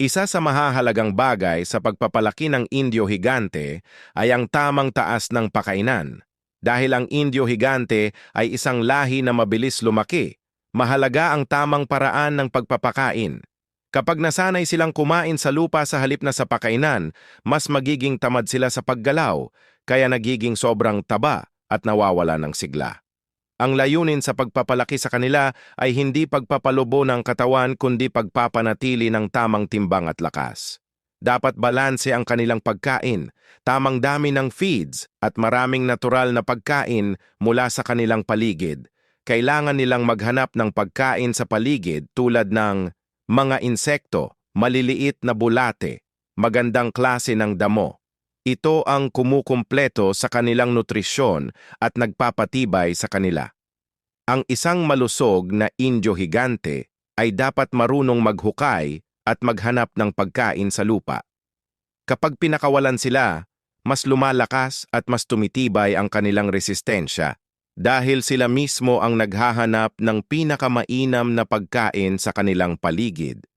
Isa sa mahahalagang bagay sa pagpapalaki ng Indio higante ay ang tamang taas ng pakainan. Dahil ang Indio higante ay isang lahi na mabilis lumaki, mahalaga ang tamang paraan ng pagpapakain. Kapag nasanay silang kumain sa lupa sa halip na sa pakainan, mas magiging tamad sila sa paggalaw, kaya nagiging sobrang taba at nawawala ng sigla. Ang layunin sa pagpapalaki sa kanila ay hindi pagpapalubo ng katawan kundi pagpapanatili ng tamang timbang at lakas. Dapat balanse ang kanilang pagkain, tamang dami ng feeds at maraming natural na pagkain mula sa kanilang paligid. Kailangan nilang maghanap ng pagkain sa paligid tulad ng mga insekto, maliliit na bulate, magandang klase ng damo. Ito ang kumukumpleto sa kanilang nutrisyon at nagpapatibay sa kanila. Ang isang malusog na Indio higante ay dapat marunong maghukay at maghanap ng pagkain sa lupa. Kapag pinakawalan sila, mas lumalakas at mas tumitibay ang kanilang resistensya dahil sila mismo ang naghahanap ng pinakamainam na pagkain sa kanilang paligid.